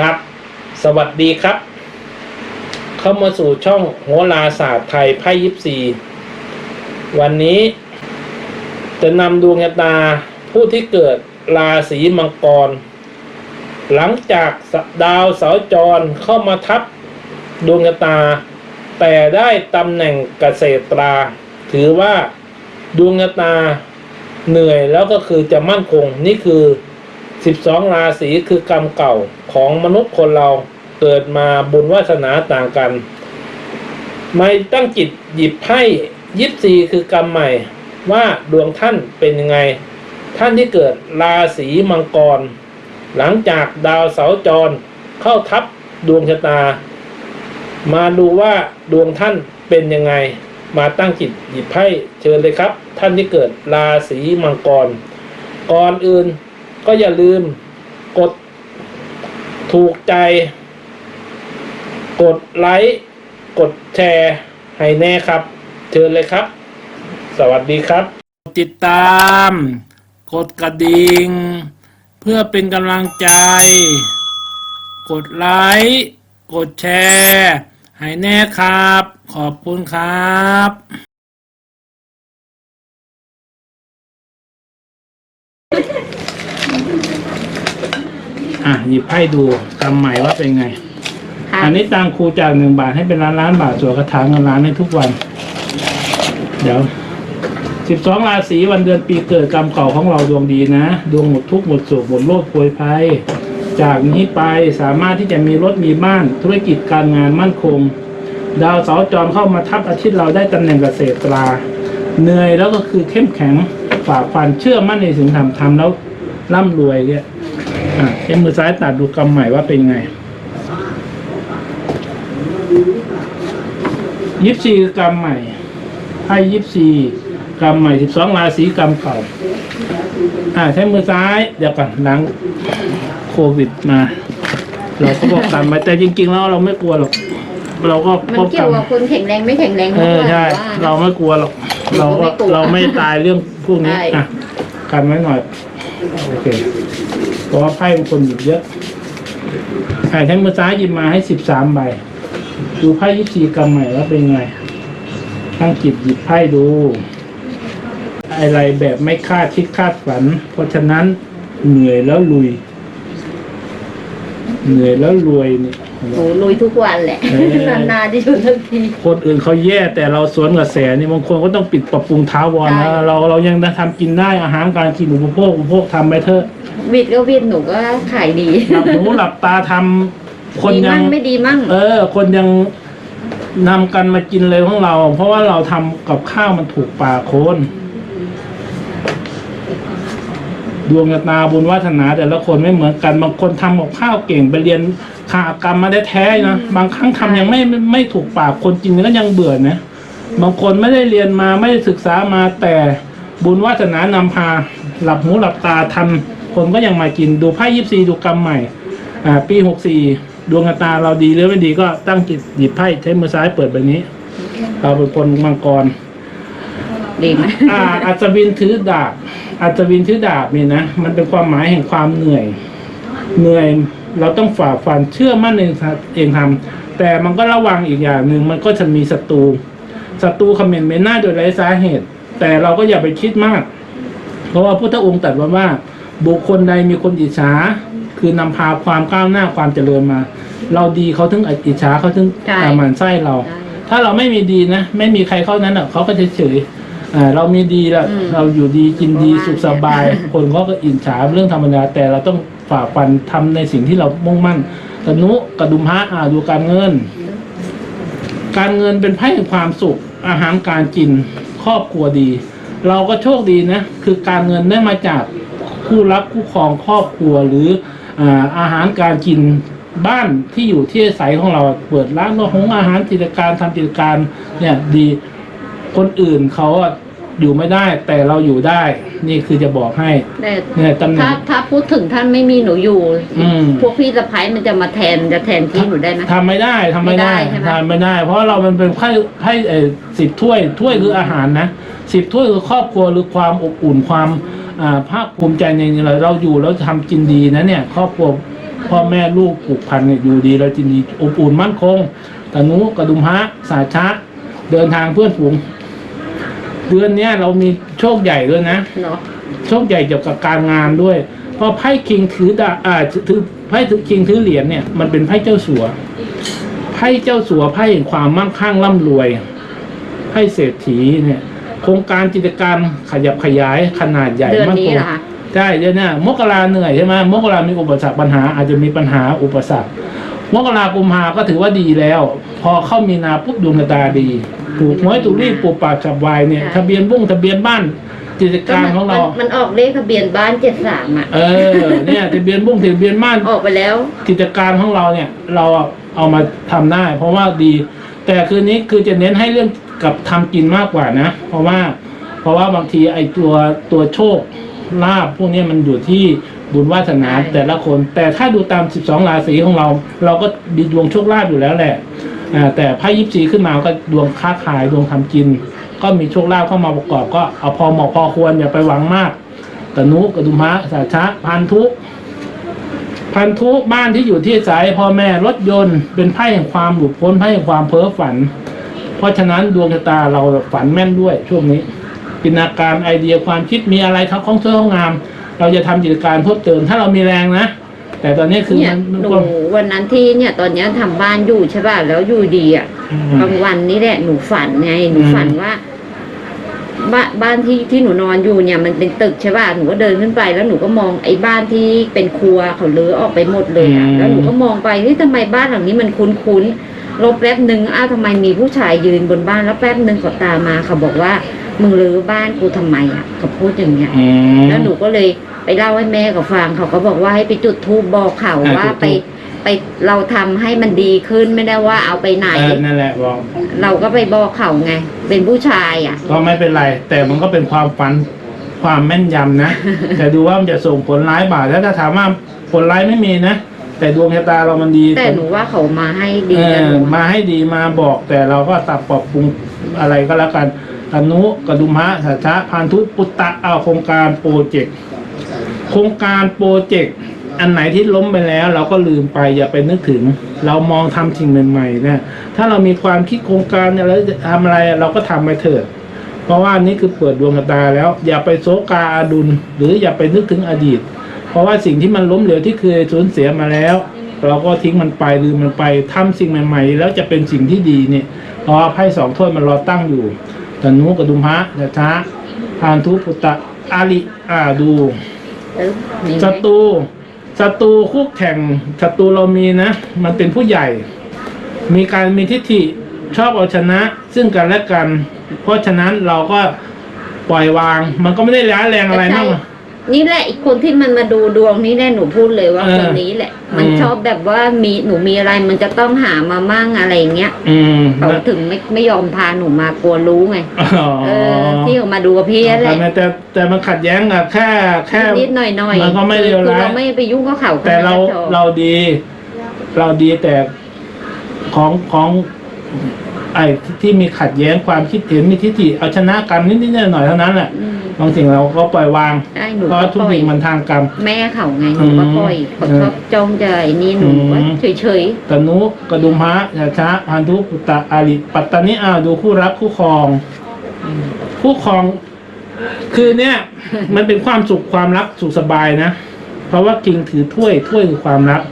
ครับ สวัสดีครับ เข้ามาสู่ช่องโหราศาสตร์ไทยไพ่ยิปซีวันนี้จะนำดวงชะตาผู้ที่เกิดราศีมังกร หลังจากดาวเสาจรเข้ามาทับดวงชะตา แต่ได้ตำแหน่งเกษตรา ถือว่าดวงชะตาเหนื่อยแล้วก็คือจะมั่นคงนี่คือ 12ราศีคือกรรมเก่าของมนุษย์คนเราเกิดมาบุญวาสนาต่างกัน ไม่ตั้งจิตหยิบไพ่ยิบซีคือกรรมใหม่ ว่าดวงท่านเป็นยังไง ท่านที่เกิดราศีมังกร หลังจากดาวเสาจรเข้าทับดวงชะตา มาดูว่าดวงท่านเป็นยังไง มาตั้งจิตหยิบไพ่เชิญเลยครับ ท่านที่เกิดราศีมังกร ก่อนอื่น ก็อย่าลืมกดถูกใจ กดไลค์กดแชร์ให้แน่ครับ เชิญเลยครับ สวัสดีครับ ติดตาม กดกระดิ่ง เพื่อเป็นกำลังใจ กดไลค์กดแชร์ให้แน่ครับ ขอบคุณครับ อะหยิบไพ่ดูกำใหม่ว่าเป็นไงค่ะอันนี้ตังครูจากหนึ่งบาทให้เป็นล้านล้านบาทส่วนกระถางเงินล้านให้ทุกวัน เดี๋ยวสิบสองราศีวันเดือนปีเกิดกรรมเก่าของเราดวงดีนะ ดวงหมดทุกข์หมดโศกหมดโรคโวยภัย จากนี้ไปสามารถที่จะมีรถมีบ้านธุรกิจการงานมั่นคง ดาวเสาร์จรเข้ามาทับอาทิตย์เราได้ตำแหน่งเกษตราเหนื่อยแล้วก็คือเข้มแข็งฝ่าฟันเชื่อมั่นในสิ่งทำทำแล้วร่ำรวยเนี่ย อะใช้มือซ้ายตัดดูกรรมใหม่ว่าเป็นไงยิปซีคือกรรมใหม่ไพ่ยิปซีกรรมใหม่สิบสองราศีกรรมเก่า อ่าใช้มือซ้าย เดี๋ยวก่อนหลังโควิดมา เราก็บอกกันมาแต่จริง ๆ แล้วเราไม่กลัวหรอก เราก็มันป้องเกี่กัยวนกับคนแข็งแรงไม่แข็งแรงเออใช่ ว่า เราไม่กลัวหรอก เราก็เราไม่กลัวเราไม่ตายเรื่องพวกนี้ใช่ อะกันไว้หน่อย โอเค เพราะว่าไพ่บางคนหยิบเยอะใครใช้มือซ้ายหยิบมาให้สิบสามใบ ดูไพ่ยิปซีกรรมใหม่ว่าเป็นไงตั้งจิตหยิบไพ่ดู อะไรแบบไม่คาดคิดคาดฝัน เพราะฉะนั้นเหนื่อยแล้วลุย เหนื่อยแล้วรวยนี่โอ้ลุยทุกวันแหละ เออ นานๆที่สุดทักที คนอื่นเขาแย่แต่เราสวนกระแสนี่บางคนก็ต้องปิดปรับปรุงท้าวรใช่นะเราเรายังทำกินได้อาหารการกินอุปโภคอุปโภคทำไปเถอะ วิดก็วิดหนูก็ขายดีหลับหูหลับตาทำคนดียัมั่งง ไม่ดีมั่ง เออ คนยังนำกันมากินเลยของเรา เพราะว่าเราทำกับข้าวมันถูกปากคน ดวงชะตาบุญวาสนา แต่ละคนไม่เหมือนกัน บางคนทำกับข้าวเก่งไปเรียนขากรรมมาได้แท้ๆนะบางครั้งทำยังไม่ไม่ไม่ถูกปากคนจริงก็ยังเบื่อนะบางคนไม่ได้เรียนมาไม่ได้ศึกษามาแต่บุญวาสนานำพา หลับหูหลับตาทำ คนก็ยังมากินดูไพ่ยิปซีดูกรรมใหม่ อ่า ปีหกสี่ดวงชะตาเราดีหรือไม่ดีก็ตั้งจิตหยิบไพ่ใช้มือซ้ายเปิดแบบนี้ เราเป็นคนมังกรดีไหมอ่าอัศวินถือดาบ อัศวินถือดาบนี่นะ มันเป็นความหมายแห่งความเหนื่อย เหนื่อยเราต้องฝ่าฟันเชื่อมั่นในเองทำแต่มันก็ระวังอีกอย่างหนึ่งมันก็จะมีศัตรูศัตรูคอมเมนต์เมนหน้าโดยไร้สาเหตุ แต่เราก็อย่าไปคิดมาก เพราะว่าพุทธองค์ตรัสไว้ว่า บุคคลใดมีคนอิจฉา คือนำพาความก้าวหน้าความเจริญมา เราดีเขาถึงอิจฉาเขาถึงใช่อ่าหมั่นไส้เราใช่ถ้าเราไม่มีดีนะ ไม่มีใครเข้านั้นอะเขาก็เฉยเฉยๆอ่าเรามีดีแล้วอืมเราอยู่ดีกินดีเพราะว่าสุขสบายคนเขาก็อิจฉาเรื่องธรรมดาแต่เราต้องฝ่าฟันทำในสิ่งที่เรามุ่งมั่นตนุกระดุมพระอ่าดูการเงิน การเงินเป็นไพ่แห่งความสุข อาหารการกิน ครอบครัวดี เราก็โชคดีนะ คือการเงินได้มาจาก คู่รักคู่ครองครอบครัวหรืออาอาหารการกินบ้านที่อยู่ที่อาศัยของเราเปิดร้านก็หงอาหารกิจการทำกิจการเนี่ยดีคนอื่นเขาอะอยู่ไม่ได้แต่เราอยู่ได้ นี่คือจะบอกให้แต่เนี่ยตำแหน่ถ้าง ถ้าพูดถึงท่านไม่มีหนูอยู่ อืม พวกพี่สะพ้ายมันจะมาแทนจะแทนที่หนูได้ไหม ทำไม่ได้ทำไม่ได้ไม่ได้ใช่ไหม ทำไม่ได้ เพราะเรามันเป็นไพ่ไพ่เอสิบถ้วยถ้วยคืออาหารนะสิบถ้วยคือครอบครัวหรือความอบอุ่นความอ่า ภาคภูมิใจในเราเราอยู่แล้วทำกินดีนะเนี่ยครอบครัวพ่อแม่ลูกผูกพันเนี่ยอยู่ดีแล้วจินดีอบอุ่นมั่นคงตนุกระดุมพระสาชะเดินทางเพื่อนฝูงเดือนเนี้ยเรามีโชคใหญ่ด้วยนะเนาะโชคใหญ่เกี่ยวกับการงานด้วยเพราะไพ่คิงถือดาอ่าถือไพ่ถือคิงถือเหรียญเนี่ยมันเป็นไพ่เจ้าสัวไพ่เจ้าสัวไพ่แห่งความมั่งคั่งร่ำรวยไพ่เศรษฐีเนี่ย โครงการกิจการขยับขยายขนาดใหญ่เดือนมั่นนี้คงเหรอคะ ใช่เดือนหน้ามกราเหนื่อยใช่ไหมมกรามีอุปสรรคปัญหาอาจจะมีปัญหาอุปสรรคมกรากุมภาก็ถือว่าดีแล้ว พอเข้ามีนาปุ๊บดวงชะตาดีถูกหวยถูกรีบปลูกปากฉับไวายเนี่ยทะเบียนบุ้งทะเบียนบ้านกิจการของเรามันมันออกเลขทะเบียนบ้านเจ็ดสามอะ เออเนี่ยทะเบียนบุ้งทะเบียนบ้าน ออกไปแล้ว กิจการของเราเนี่ยเราเอามาทำได้ เพราะว่าดี แต่คืนนี้คือจะเน้นให้เรื่อง กับทำกินมากกว่านะ เพราะว่าเพราะว่าบางทีไอ้ตัวตัวโชคลาบพวกเนี้ยมันอยู่ที่บุญวาสนาใช่แต่ละคน แต่ถ้าดูตาม 12 ราศีของเรา เราก็มีดวงโชคลาภอยู่แล้วแหละอ่าแต่ไพ่ยิปซีขึ้นมาก็ดวงค้าขายดวงทำกิน ก็มีโชคลาภเข้ามาประกอบก็เอาพอเหมาะพอควรอย่าไปหวังมากตนุกระดุมพระสาชะพันธุพันธุบ้านที่อยู่ที่สายพ่อแม่รถยนต์เป็นไพ่แห่งความหลุดพ้นไพ่แห่งความเพ้อฝัน เพราะฉะนั้นดวงชะตาเราฝันแม่นด้วยช่วงนี้จินตนาการไอเดียความคิดมีอะไรครับของเสื้อของงาม เราจะทำกิจการเพิ่มเติมถ้าเรามีแรงนะแต่ตอนนี้คือเนี่ยมันมันหนูก็วันนั้นที่เนี่ยตอนเนี้ยทำบ้านอยู่ใช่ป่ะแล้วอยู่ดีอะอืมบางวันนี้แหละหนูฝันไงหนูอืมฝันว่าบ้านบ้านที่ที่หนูนอนอยู่เนี่ยมันเป็นตึกใช่ป่ะหนูก็เดินขึ้นไปแล้วหนูก็มองไอ้บ้านที่เป็นครัวเขาเลือออกไปหมดเลยอะแล้วหนูก็มองไปเฮ้ยทำไมบ้านหลังนี้มันคุ้นๆ ลบแป๊บหนึ่งอ้าวทำไมมีผู้ชายยืนบนบ้านแล้วแป๊บหนึ่งเขาตามมาเขาบอกว่ามึงรื้อบ้านกูทำไมอะเขาพูดอย่างเงี้ยอืมแล้วหนูก็เลยไปเล่าให้แม่เขาฟังเขาก็บอกว่าให้ไปจุดธูปบอกเขาอ่าว่าจุดธูปไปไปเราทำให้มันดีขึ้นไม่ได้ว่าเอาไปไหนเออนั่นแหละบอกเราก็ไปบอกเขาไง เป็นผู้ชายอะ ก็ไม่เป็นไร แต่มันก็เป็นความฝันความแม่นยำนะ แต่ดูว่ามันจะส่งผลร้ายบ่าแล้วถ้าถามว่าผลร้ายไม่มีนะ แต่ดวงชะตาเรามันดี แต่หนูว่าเขามาให้ดีเอนะอหนูมาให้ดีมาบอกแต่เราก็ตับปรับปรุงอะไรก็แล้วกันอนุกระดุมพระสัชชะพันธุปุตตะเอาโครงการโปรเจกต์โครงการโปรเจกต์อันไหนที่ล้มไปแล้ว เราก็ลืมไปอย่าไปนึกถึง เรามองทำสิ่งใหม่ๆเนี่ยถ้าเรามีความคิดโครงการเนี่ยแล้วจะทำอะไรเราก็ทำไปเถิดเพราะว่านี่คือเปิดดวงชะตาแล้ว อย่าไปโซกาอาดุลหรืออย่าไปนึกถึงอดีต เพราะว่าสิ่งที่มันล้มเหลวที่เคยสูญเสียมาแล้ว เราก็ทิ้งมันไปลืมมันไปทำสิ่งใหม่ๆ แล้วจะเป็นสิ่งที่ดีเนี่ยเพราะว่าไพ่สองถ้วยมันรอตั้งอยู่ตนุกระดุมพระยะช้าพานทุปุตตะอาลิอาดูศัตรูศัตรูคู่แข่งศัตรูเรามีนะ มันเป็นผู้ใหญ่ มีการมีทิฏฐิชอบเอาชนะ ซึ่งกันและกัน เพราะฉะนั้นเราก็ปล่อยวาง มันก็ไม่ได้ร้ายแรงอะไรมาก นี่แหละอีกคนที่มันมาดูดวงนี่แหละหนูพูดเลยว่าเออคนนี้แหละ มันอืม ชอบแบบว่ามีหนูมีอะไรมันจะต้องหามามั่งอะไรอย่างเงี้ยอืมเขาถึงไม่ไม่ยอมพาหนูมากลัวรู้ไงอ๋อเออที่เขามาดูกับพี่นั่นแหละแต่แต่แต่มันขัดแย้งอะแค่แค่ นิดๆหน่อยหน่อยมันก็ไม่เลวคือร้ายเราไม่ไปยุ่งกับเขาแต่เราขนดนั้นเราดี เราดีแต่ของของ ไอ้ที่มีขัดแย้งความคิดเห็นมีทิฏฐิเอาชนะกันนิดๆหน่อยๆเท่านั้นแหละอืม บางสิ่งเราก็ปล่อยวางได้หนูเพราะก็ทุกปล่อยสิ่งมันทางกรรม แม่เขาไงหนูก็ปล่อยเขาชอบจ้องจะไอ้นี่หนูอืม ว่าเฉยตนุกระดุมพระยาชะพันธุปุตตะอาริปัตตานิอาดูคู่รักคู่ครอง คู่ครอง คือเนี่ย มันเป็นความสุขความรักสุขสบายนะ เพราะว่ากิงถือถ้วยถ้วยคือความรัก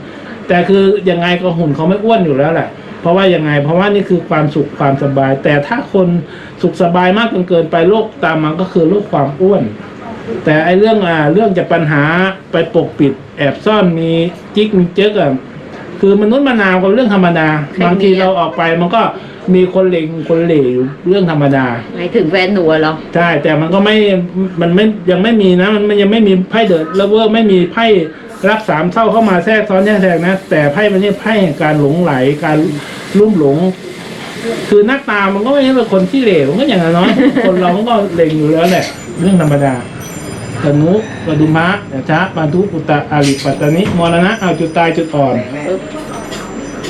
แต่คือยังไงก็หุ่นเขาไม่อ้วนอยู่แล้วแหละ เพราะว่ายังไง เพราะว่านี่คือความสุขความสบาย แต่ถ้าคนสุขสบายมากจนเกินไปโรคตามมาก็คือโรคความอ้วน แต่ไอ้เรื่องอ่าเรื่องจะปัญหาไปปกปิด แอบซ่อนมีจิ๊กมีเจ๊กอะคือมนุษย์มานาวก็เรื่องธรรมดาบางทีเราออกไปมันก็มีคนเหล็งคนเหลวเรื่องธรรมดาๆหมายถึงแฟนหนูอะเหรอใช่แต่มันก็ไม่มันไม่ยังไม่มีนะ มันมันยังไม่มีไพ่เดือดแล้วเวอร์ไม่มีไพ่ รักสามเท่าเข้ามาแทรกซ้อนแทรกแทรกนะ แต่ไพ่มันนี่ไพ่แห่งการหลงไหลการลุ่มหลง คือหน้าตามันก็ไม่ใช่เป็นคนที่เหลวมันก็อย่างน้อยคนเรามันก็เหลงอยู่แล้วแหละ เรื่องธรรมดาตนุปดุมะนะจ๊ะปันทุปุตตะอาริปัตตานิมรณะเอาจุดตายจุดอ่อน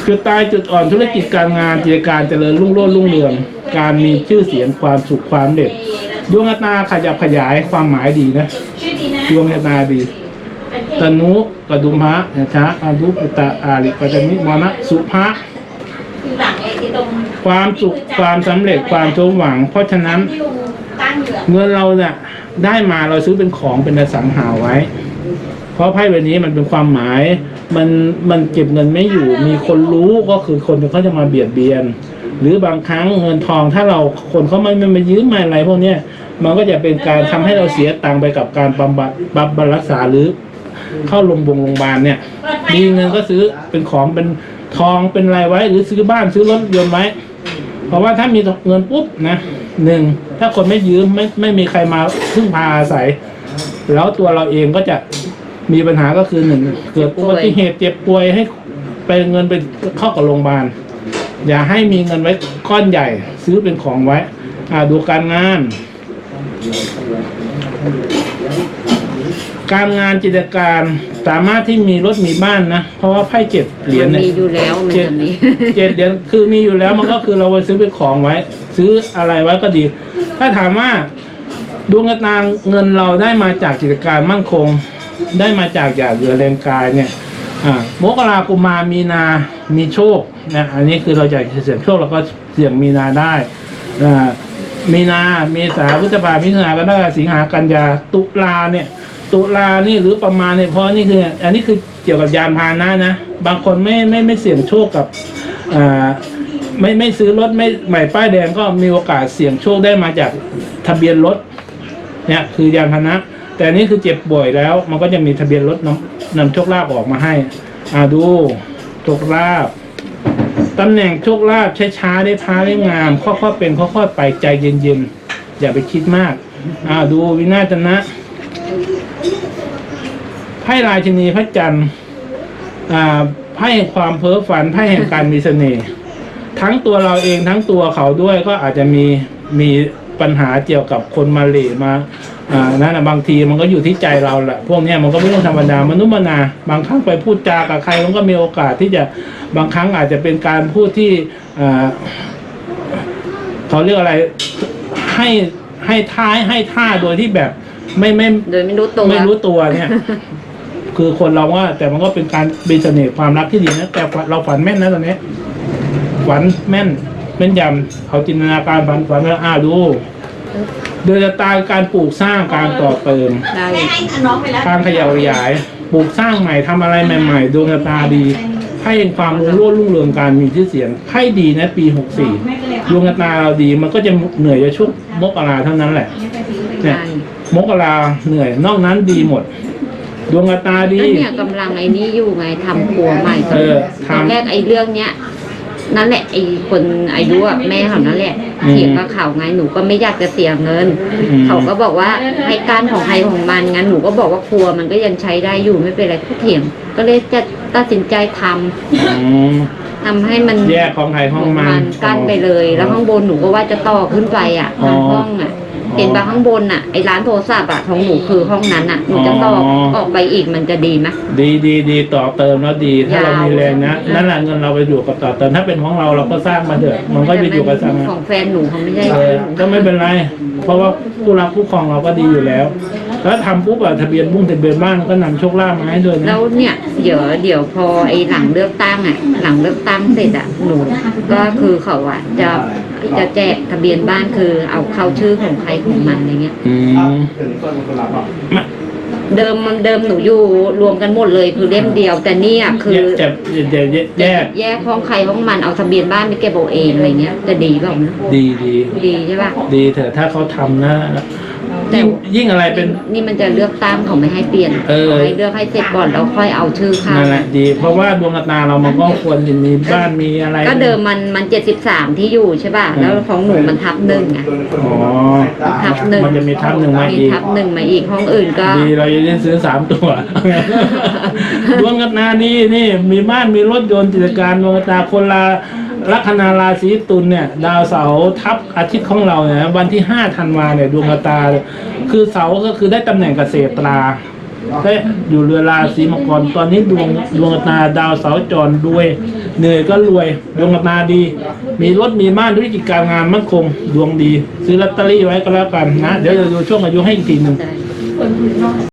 จุดตายจุดอ่อนธุรกิจการงานกิจการเจริญรุ่งโรจน์รุ่งเรือง การมีชื่อเสียงความสุขความเด็ดดวงชะตาขยับขยายความหมายดีนะดวงชะตาดี ตนุกดุมภะนะชะอารุปตะอาริปัจมิมรณะสุภะความสุขความสำเร็จความสมหวัง เพราะฉะนั้นเงินเราเนี่ยได้มาเราซื้อเป็นของเป็นอสังหาไว้ เพราะไพ่ใบนี้มันเป็นความหมาย มันมันเก็บเงินไม่อยู่ มีคนรู้ก็คือคนเขาจะมาเบียดเบียน หรือบางครั้งเงินทองถ้าเราคนเขาไม่ไม่มายืมมาอะไรพวกเนี้ยมันก็จะเป็นการทำให้เราเสียตังค์ไปกับการบำบัดบำบัดรักษาหรือ เข้าโรงพยาบาลโรงพยาบาลเนี่ยมีเงินก็ซื้อเป็นของเป็นทองเป็นอะไรไว้ หรือซื้อบ้านซื้อรถยนต์ไว้ เพราะว่าถ้ามีเงินปุ๊บนะหนึ่งถ้าคนไม่ยืมไม่ไม่มีใครมาพึ่งพาอาศัย แล้วตัวเราเองก็จะมีปัญหาก็คือหนึ่งเกิดอุบัติเหตุเจ็บป่วยให้ไปเงินไปเข้ากับโรงพยาบาลอย่าให้มีเงินไว้ก้อนใหญ่ ซื้อเป็นของไว้ อ่าดูการงาน การงานกิจการสามารถที่มีรถมีบ้านนะเพราะว่าไพ่เจ็ดเหรียญมันเนี่ยมีอยู่แล้วมันเจ็ดจะมีเจ็ดเหรียญคือมีอยู่แล้วมันก็คือเราไปซื้อเป็นของไว้ ซื้ออะไรไว้ก็ดี ถ้าถามว่าดวงตาเงินเราได้มาจากกิจการมั่นคง ได้มาจากหยาดเหลือแรงกายเนี่ยอ่ามกรากุมารมีนา มีโชคนะอันนี้คือเราอยากจะเสี่ยงโชคเราก็เสี่ยงมีนาได้อ่ามีนาเมษาพฤษภามิถุนาก็ได้สิงหากันยาตุลาเนี่ย ตุลานี่หรือประมาณเนี่ยเพราะนี่คือ อันนี้คือเกี่ยวกับยานพาหนะนะ บางคนไม่ไม่ไม่เสี่ยงโชคกับอ่าไม่ไม่ซื้อรถไม่ใหม่ป้ายแดงก็มีโอกาสเสี่ยงโชคได้มาจากทะเบียนรถเนี่ยคือยานพาหนะ แต่อันนี้คือเจ็บป่วยแล้ว มันก็จะมีทะเบียนรถนำนำโชคลาภออกมาให้อ่าดูโชคลาภตำแหน่งโชคลาภช้าๆได้พาได้งาม ค่อยๆเป็นค่อยๆไปใจเย็นๆอย่าไปคิดมากอ่าดูวินาศนะ ไพ่ราชินีพระจันทร์อ่าไพ่แห่งความเพ้อฝันไพ่แห่งการมีเสน่ห์ทั้งตัวเราเองทั้งตัวเขาด้วยก็อาจจะมีมีปัญหาเกี่ยวกับคนมาเหลมาอ่านั่นนะบางทีมันก็อยู่ที่ใจเราแหละพวกเนี้ยมันก็ไม่ต้องธรรมดามนุษย์มนา บางครั้งไปพูดจากับใครมันก็มีโอกาสที่จะบางครั้งอาจจะเป็นการพูดที่อ่าเขาเรียกอะไรให้ให้ท้ายให้ท่าโดยที่แบบ ไม่ไม่โดยไม่รู้ตัวไม่รู้ตัวเนี่ย คือคนเราว่า แต่มันก็เป็นการเป็นเสน่ห์ความรักที่ดีนะแต่เราฝันแม่นนะตอนนี้ฝันแม่นแม่นยำเขาจินตนาการฝันฝันแล้วอ่าดูโดยจะตายการปลูกสร้างการต่อเติมได้แม่ให้น้องไปแล้วการขยับขยาย ปลูกสร้างใหม่ทำอะไรใหม่ๆดวงชะตาดีให้ความรุ่งโรจน์รุ่งเรืองการมีชื่อเสียงให้ดีนะ ปีหกสี่แม่ก็เลยดวงชะตาเราดีมันก็จะเหนื่อยจะช่วงมกราเท่านั้นแหละ เนี่ยได้มกราเหนื่อย นอกนั้นดีหมด ดวงชะตาดี ก็เนี่ยกำลังไอ้นี้อยู่ไงทำครัวใหม่เออตอนทำแรกไอ้เรื่องเนี้ยนั่นแหละไอ้คนอายุอะแม่เขานั่นแหละอืมเถียงกับเขาไงหนูก็ไม่อยากจะเสียเงิน อืม เขาก็บอกว่าให้การของใครของมันงั้นหนูก็บอกว่าครัวมันก็ยังใช้ได้อยู่ไม่เป็นไรก็เถียง ก็เลยจะตัดสินใจทำอืมทำให้มัน แยกของใครห้องมัน กั้นไปเลย แล้วข้างบนหนูก็ว่าจะต่อขึ้นไปอะอ๋อทำห้องอะ เห็นปะข้างบนอะไอ้ร้านโทรศัพท์อะของหนูคือห้องนั้นอะหนูจะต่อออออกไปอีกมันจะดีไหม ดีดีดีต่อเติมแล้วดีถ้าเรายาว มีแรงนะนั่นแหละเงินเราไปอยู่กับต่อเติมถ้าเป็นของเราเราก็สร้างมาเถอะมันก็ไปอยู่กับสร้างของแฟนหนูเขาไม่ใช่เออก็ไม่เป็นไร เพราะว่าผู้รับผู้ครองเราก็ดีอยู่แล้ว แล้วทำปุ๊บอะทะเบียนบุ้งทะเบียนบ้านก็นำโชคลาภมาให้ด้วยแล้นะวเนี่ยเดี๋ยวเดี๋ยวพอไอ้หลังเลือกตั้งอะ หลังเลือกตั้งเสร็จอะหนูก็คือเขาอะจะจะแจกทะเบียนบ้านคือเอาเข้าชื่อของใครของมันอะไรเงี้ย อืมเดิมมันเดิมหนูอยู่รวมกันหมดเลยคือเล่มเดียว แต่เนี่ยคือจะจะจะแยกแยกห้องใครห้องมันเอาทะเบียนบ้านไปเก็บเอาเองอะไรเงี้ยจะดีเปล่านะดีดีดีใช่ป่ะ ดีเถอะถ้าเขาทำนะ แต่ยิ่งยิ่งอะไรเป็น นี่มันจะเลือกตั้งเขาไม่ให้เปลี่ยนเออขาให้เลือกให้เสร็จก่อนแล้วค่อยเอาชื่อเข้านั่นแหละดี เพราะว่าดวงชะตาเรามันก็ควรจะมีบ้านมีอะไรก็เดิมมันมันเจ็ดสิบสามที่อยู่ใช่ป่ะแล้วของหนูมันทับหนึ่งอะอ๋อทับหนึ่งมันจะมีทับหนึ่งมามีอีก ทับหนึ่งมาอีกห้องอื่นก็ ดีเราจะได้ซื้อสามตัว ดวงกันนานี่นี่มีบ้านมีรถยนต์กิจการดวงชะตาคนละ ลัคนาราศีตุลเนี่ยดาวเสาร์ทับอาทิตย์ของเราเนี่ยวันที่ห้าธันวาเนี่ยดวงชะตา คือเสาร์ก็คือได้ตำแหน่งเกษตราได้อยู่เรือราศีมังกรตอนนี้ดวงดวงชะตาดาวเสาร์จรด้วยเหนื่อยก็รวย ดวงชะตาดี มีรถมีบ้านธุรกิจการงานมั่นคง ดวงดี ซื้อลอตเตอรี่ไว้ก็แล้วกันนะ เดี๋ยวจะดูช่วงอายุให้อีกทีหนึ่ง